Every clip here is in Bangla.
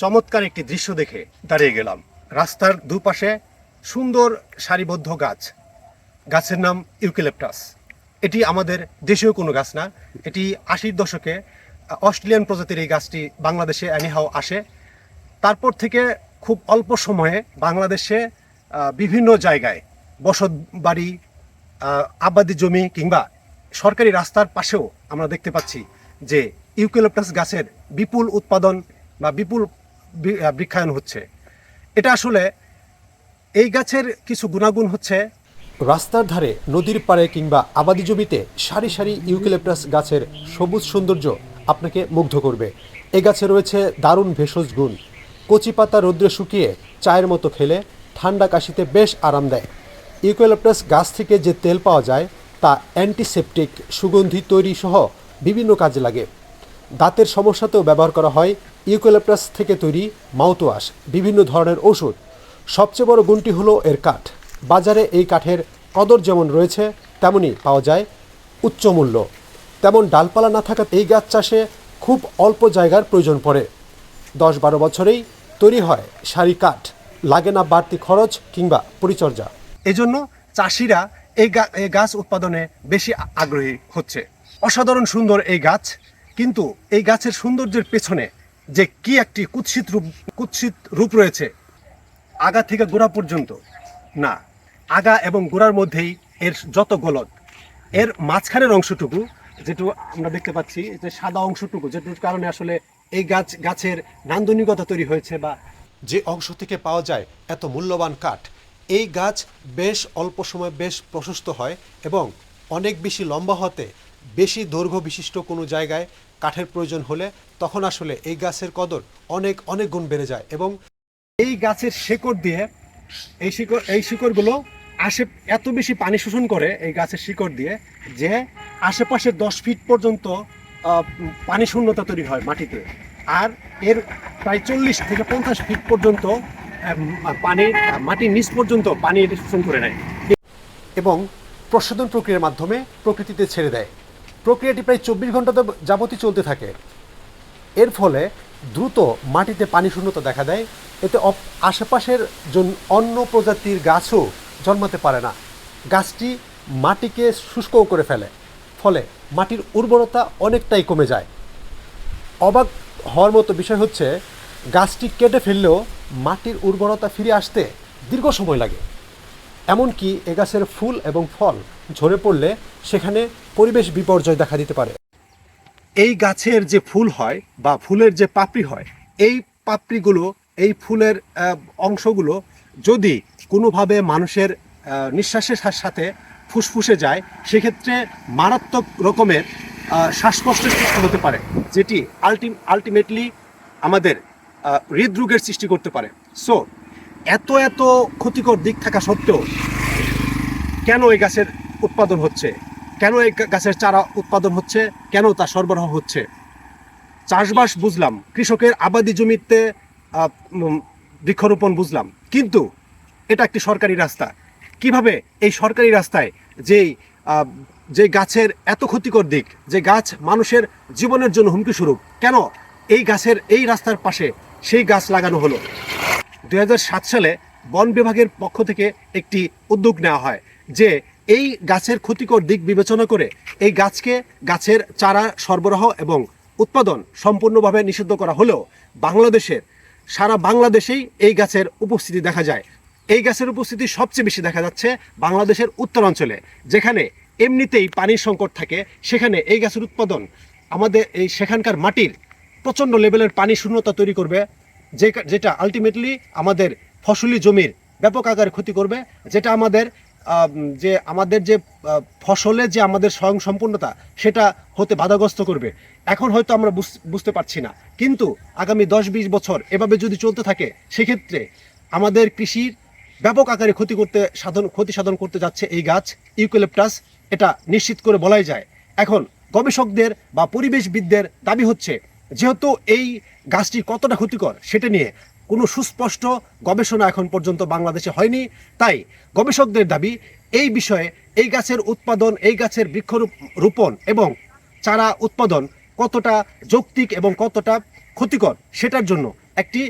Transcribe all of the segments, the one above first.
চমৎকার একটি দৃশ্য দেখে দাঁড়িয়ে গেলাম। রাস্তার দুপাশে সুন্দর সারিবদ্ধ গাছ। গাছের নাম ইউকেলেপটাস। এটি আমাদের দেশীয় কোনো গাছ না। এটি আশির দশকে অস্ট্রেলিয়ান প্রজাতির এই গাছটি বাংলাদেশে অ্যানিহাও আসে। তারপর থেকে খুব অল্প সময়ে বাংলাদেশে বিভিন্ন জায়গায় বসত বাড়ি আবাদি জমি কিংবা সরকারি রাস্তার পাশেও আমরা দেখতে পাচ্ছি যে ইউক্যালিপটাস গাছের বিপুল উৎপাদন বা বিপুল বৃক্ষায়ন হচ্ছে। এটা আসলে এই গাছের কিছু গুণাগুণ হচ্ছে। রাস্তার ধারে, নদীর পাড়ে কিংবা আবাদি জমিতে সারি সারি ইউক্যালিপটাস গাছের সবুজ সৌন্দর্য আপনাকে মুগ্ধ করবে। এ গাছে রয়েছে দারুণ ভেষজ গুণ। কচি পাতা রৌদ্রে শুকিয়ে চায়ের মতো খেলে ঠান্ডা কাশিতে বেশ আরাম দেয়। ইউক্যালিপটাস গাছ থেকে যে তেল পাওয়া যায়, তা অ্যান্টিসেপটিক সুগন্ধি তৈরি সহ বিভিন্ন কাজে লাগে। দাঁতের সমস্যাতেও ব্যবহার করা হয় ইউক্যালিপটাস থেকে তৈরি মাউথওয়াশ, বিভিন্ন ধরনের ওষুধ। সবচেয়ে বড় গুণটি হলো এর কাঠ। বাজারে এই কাঠের কদর যেমন রয়েছে, তেমনই পাওয়া যায় উচ্চ মূল্য। তেমন ডালপালা না থাকা এই গাছ চাষে খুব অল্প জায়গার প্রয়োজন পড়ে। দশ বারো বছরেই তৈরি হয় সারি কাঠ। লাগে না বাড়তি খরচ কিংবা পরিচর্যা। এজন্য চাষিরা এই গাছ উৎপাদনে বেশি আগ্রহী হচ্ছে। অসাধারণ সুন্দর এই গাছ, কিন্তু এই গাছের সৌন্দর্যের পেছনে যে কি একটি কুৎসিত রূপ কুৎসিত রূপ রয়েছে। আগা থেকে গোড়া পর্যন্ত। না, আগা এবং গোড়ার মধ্যেই এর যত গলদ, এর মাঝখানের অংশটুকু, যেটু আমরা দেখতে পাচ্ছি, যে সাদা অংশটুকু, যেটুর কারণে আসলে এই গাছ, গাছের নান্দনিকতা তৈরি হয়েছে বা যে অংশ থেকে পাওয়া যায় এত মূল্যবান কাঠ, এই গাছ বেশ অল্প সময় বেশ প্রশস্ত হয় এবং অনেক বেশি লম্বা হতে বেশি দৈর্ঘ্য বিশিষ্ট কোনো জায়গায় কাঠের প্রয়োজন হলে তখন আসলে এই গাছের কদর অনেক অনেক গুণ বেড়ে যায় এবং এই গাছের শেকড় দিয়ে এই শিকড়, এই শিকড়গুলো আশে এত বেশি পানি শোষণ করে এই গাছের শিকড় দিয়ে যে আশেপাশে দশ ফিট পর্যন্ত পানি শূন্যতা তৈরি হয় মাটিতে। আর এর প্রায় চল্লিশ থেকে পঞ্চাশ ফিট পর্যন্ত পানির মাটির নিচ পর্যন্ত পানি শোষণ করে নেয়। এবং প্রশোধন প্রক্রিয়ার মাধ্যমে প্রকৃতিতে ছেড়ে দেয়। প্রক্রিয়াটি প্রায় চব্বিশ ঘণ্টা যাব- যাবতই চলতে থাকে। এর ফলে দ্রুত মাটিতে পানি শূন্যতা দেখা দেয়। এতে আশেপাশের অন্য প্রজাতির গাছও জন্মাতে পারে না। গাছটি মাটিকে শুষ্কও করে ফেলে। ফলে মাটির উর্বরতা অনেকটাই কমে যায়। অবাক হওয়ার মতো বিষয় হচ্ছে, গাছটি কেটে ফেললেও মাটির উর্বরতা ফিরে আসতে দীর্ঘ সময় লাগে। এমনকি এ গাছের ফুল এবং ফল ঝরে পড়লে সেখানে পরিবেশ বিপর্যয় দেখা দিতে পারে। এই গাছের যে ফুল হয় বা ফুলের যে পাপড়ি হয়, এই পাপড়িগুলো, এই ফুলের অংশগুলো যদি কোনোভাবে মানুষের নিঃশ্বাসের সাথে ফুসফুসে যায়, সেক্ষেত্রে মারাত্মক রকমের শ্বাসকষ্টের সৃষ্টি হতে পারে, যেটি আলটি আলটিমেটলি আমাদের হৃদরোগের সৃষ্টি করতে পারে। সো এত এত ক্ষতিকর দিক থাকা সত্ত্বেও কেন এই গাছের উৎপাদন হচ্ছে? কেন এই গাছের চারা উৎপাদন হচ্ছে? কেন তা সরবরাহ হচ্ছে? চাষবাস বুঝলাম, কৃষকের আবাদি জমিতে বৃক্ষরোপণ বুঝলাম। কিন্তু এটা একটি সরকারি রাস্তা। কীভাবে এই সরকারি রাস্তায় যেই যে গাছের এত ক্ষতিকর দিক, যে গাছ মানুষের জীবনের জন্য হুমকি স্বরূপ, কেন এই গাছের এই রাস্তার পাশে সেই গাছ লাগানো হলো? দু হাজার সাত সালে বন বিভাগের পক্ষ থেকে একটি উদ্যোগ নেওয়া হয়, যে এই গাছের ক্ষতিকর দিক বিবেচনা করে এই গাছকে গাছের চারা সরবরাহ এবং উৎপাদন সম্পূর্ণভাবে নিষিদ্ধ করা হলেও বাংলাদেশের, সারা বাংলাদেশেই এই গাছের উপস্থিতি দেখা যায়। এই গাছের উপস্থিতি সবচেয়ে বেশি দেখা যাচ্ছে বাংলাদেশের উত্তরাঞ্চলে, যেখানে এমনিতেই পানির সংকট থাকে। সেখানে এই গাছের উৎপাদন আমাদের এই সেখানকার মাটির প্রচণ্ড লেভেলের পানি শূন্যতা তৈরি করবে। যে যেটা আলটিমেটলি আমাদের ফসলি জমির ব্যাপক আকারে ক্ষতি করবে যেটা আমাদের যে আমাদের যে আহ, ফসলের যে আমাদের স্বয়ং সম্পূর্ণতা সেটা হতে বাধাগ্রস্ত করবে। এখন হয়তো আমরা বুঝ- বুঝতে পারছি না। কিন্তু আগামী দশ বিশ বছর এভাবে যদি চলতে থাকে সেক্ষেত্রে আমাদের কৃষির ব্যাপক আকারে ক্ষতি করতে সাধন ক্ষতি সাধন করতে যাচ্ছে এই গাছ ইউক্যালিপটাস এটা নিশ্চিত করে বলাই যায়। এখন গবেষকদের বা পরিবেশবিদদের দাবি হচ্ছে যেহেতু এই গাছটি কতটা ক্ষতিকর সেটা নিয়ে কোনো সুস্পষ্ট গবেষণা এখন পর্যন্ত বাংলাদেশে হয়নি। তাই গবেষকদের দাবি, এই বিষয়ে এই গাছের উৎপাদন, এই গাছের বৃক্ষরোপ রোপণ এবং চারা উৎপাদন কতটা যৌক্তিক এবং কতটা ক্ষতিকর সেটার জন্য একটি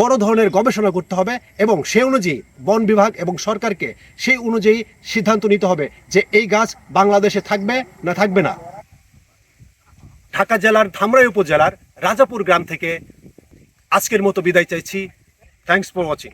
বড় ধরনের গবেষণা করতে হবে এবং সেই অনুযায়ী বন বিভাগ এবং সরকারকে সেই অনুযায়ী সিদ্ধান্ত নিতে হবে যে এই গাছ বাংলাদেশে থাকবে না থাকবে না। ঢাকা জেলার ধামরাই উপজেলার রাজাপুর গ্রাম থেকে আজকের মতো বিদায় চাইছি। Thanks for watching